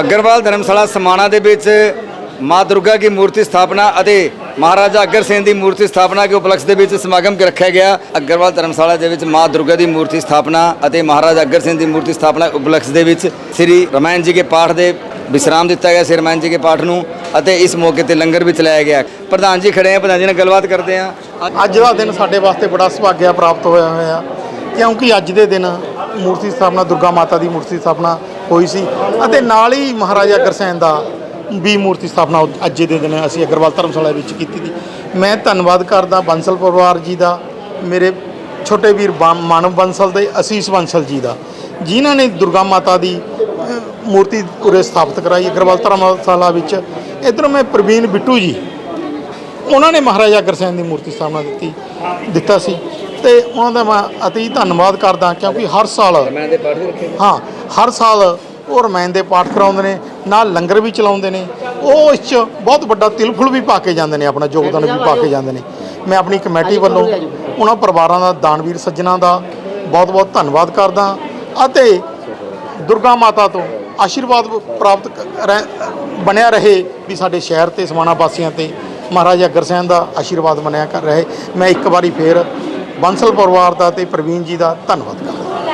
ਅਗਰਵਾਲ ਧਰਮਸ਼ਾਲਾ ਸਮਾਣਾ ਦੇ ਵਿੱਚ ਮਾਂ ਦੁਰਗਾ ਦੀ ਮੂਰਤੀ ਸਥਾਪਨਾ ਅਤੇ ਮਹਾਰਾਜਾ ਅਗਰ ਸਿੰਘ ਦੀ ਮੂਰਤੀ ਸਥਾਪਨਾ ਦੇ ਉਪਲਕਸ਼ ਦੇ ਵਿੱਚ ਸਮਾਗਮ ਰੱਖਿਆ ਗਿਆ। ਅਗਰਵਾਲ ਧਰਮਸ਼ਾਲਾ ਦੇ ਵਿੱਚ ਮਾਂ ਦੁਰਗਾ ਦੀ ਮੂਰਤੀ ਸਥਾਪਨਾ ਅਤੇ ਮਹਾਰਾਜਾ ਅਗਰ ਸਿੰਘ ਦੀ ਮੂਰਤੀ ਸਥਾਪਨਾ ਉਪਲਕਸ਼ ਦੇ ਵਿੱਚ ਸ੍ਰੀ ਰਮਾਇਣ ਜੀ ਕੇ ਪਾਠ ਦੇ ਵਿਸਰਾਮ ਦਿੱਤਾ ਗਿਆ ਸ੍ਰੀ ਰਮਾਇਣ ਜੀ ਕੇ ਪਾਠ ਨੂੰ ਅਤੇ ਇਸ ਮੌਕੇ ਤੇ ਲੰਗਰ ਵੀ ਚਲਾਇਆ ਗਿਆ। ਪ੍ਰਧਾਨ ਜੀ ਖੜੇ ਆ, ਪ੍ਰਧਾਨ ਜੀ ਨਾਲ ਗੱਲਬਾਤ ਕਰਦੇ ਆ। ਅੱਜ ਦਾ ਦਿਨ ਸਾਡੇ ਵਾਸਤੇ ਬੜਾ ਸੁਭਾਗਿਆ ਪ੍ਰਾਪਤ ਹੋਇਆ ਹੋਇਆ, ਕਿਉਂਕਿ ਅੱਜ ਦੇ ਦਿਨ ਮੂਰਤੀ ਸਥਾਪਨਾ, ਦੁਰਗਾ ਮਾਤਾ ਦੀ ਮੂਰਤੀ ਸਥਾਪਨਾ ਹੋਈ ਸੀ। ਅਤੇ ਨਾਲ ਹੀ ਮਹਾਰਾਜਾ ਅਗਰਸੈਨ ਦਾ ਵੀ ਮੂਰਤੀ ਸਥਾਪਨਾ ਅੱਜ ਦੇ ਦਿਨ ਅਸੀਂ ਅਗਰਵਾਲ ਧਰਮਸ਼ਾਲਾ ਵਿੱਚ ਕੀਤੀ ਸੀ। ਮੈਂ ਧੰਨਵਾਦ ਕਰਦਾ ਬੰਸਲ ਪਰਿਵਾਰ ਜੀ ਦਾ ਮੇਰੇ ਛੋਟੇ ਵੀਰ ਮਾਨਵ ਬੰਸਲ ਦੇ ਅਸੀਸ ਬੰਸਲ ਜੀ ਦਾ ਜਿਨ੍ਹਾਂ ਨੇ ਦੁਰਗਾ ਮਾਤਾ ਦੀ ਮੂਰਤੀ ਉਰੇ ਸਥਾਪਿਤ ਕਰਾਈ ਅਗਰਵਾਲ ਧਰਮਸ਼ਾਲਾ ਵਿੱਚ। ਇਧਰੋਂ ਮੈਂ ਪ੍ਰਵੀਨ ਬਿੱਟੂ ਜੀ ਉਹਨਾਂ ਨੇ ਮਹਾਰਾਜਾ ਅਗਰਸੈਨ ਦੀ ਮੂਰਤੀ ਸਥਾਪਨਾ ਦਿੱਤੀ ਦਿੱਤਾ ਸੀ। ਤੇ ਉਹਨਾਂ ਦਾ ਮੈਂ ਅਤੀ ਧੰਨਵਾਦ ਕਰਦਾ ਕਿਉਂਕਿ ਹਰ ਸਾਲ ਹਾਂ ਹਰ ਸਾਲ ਉਹ ਰਮਾਇਣ ਦੇ ਪਾਠ ਕਰਾਉਂਦੇ ਨੇ, ਨਾਲ ਲੰਗਰ ਵੀ ਚਲਾਉਂਦੇ ਨੇ। ਉਹ ਇਸ 'ਚ ਬਹੁਤ ਵੱਡਾ ਤਿਲਫੁਲ ਵੀ ਪਾ ਕੇ ਜਾਂਦੇ ਨੇ, ਆਪਣਾ ਯੋਗਦਾਨ ਵੀ ਪਾ ਕੇ ਜਾਂਦੇ ਨੇ। ਮੈਂ ਆਪਣੀ ਕਮੇਟੀ ਵੱਲੋਂ ਉਹਨਾਂ ਪਰਿਵਾਰਾਂ ਦਾ, ਦਾਨਵੀਰ ਸੱਜਣਾ ਦਾ ਬਹੁਤ ਬਹੁਤ ਧੰਨਵਾਦ ਕਰਦਾ ਅਤੇ ਦੁਰਗਾ ਮਾਤਾ ਤੋਂ ਆਸ਼ੀਰਵਾਦ ਪ੍ਰਾਪਤ ਰਹਿ- ਬਣਿਆ ਰਹੇ ਵੀ ਸਾਡੇ ਸ਼ਹਿਰ ਤੇ, ਸਮਾਣਾ ਵਾਸੀਆਂ ਤੇ ਮਹਾਰਾਜਾ ਅਗਰਸੈਨ ਦਾ ਆਸ਼ੀਰਵਾਦ ਬਣਿਆ ਕਰ ਰਹੇ। ਮੈਂ ਇੱਕ ਵਾਰੀ ਫੇਰ ਬੰਸਲ ਪਰਿਵਾਰ ਦਾ ਤੇ ਪ੍ਰਵੀਨ ਜੀ ਦਾ ਧੰਨਵਾਦ ਕਰਦਾ।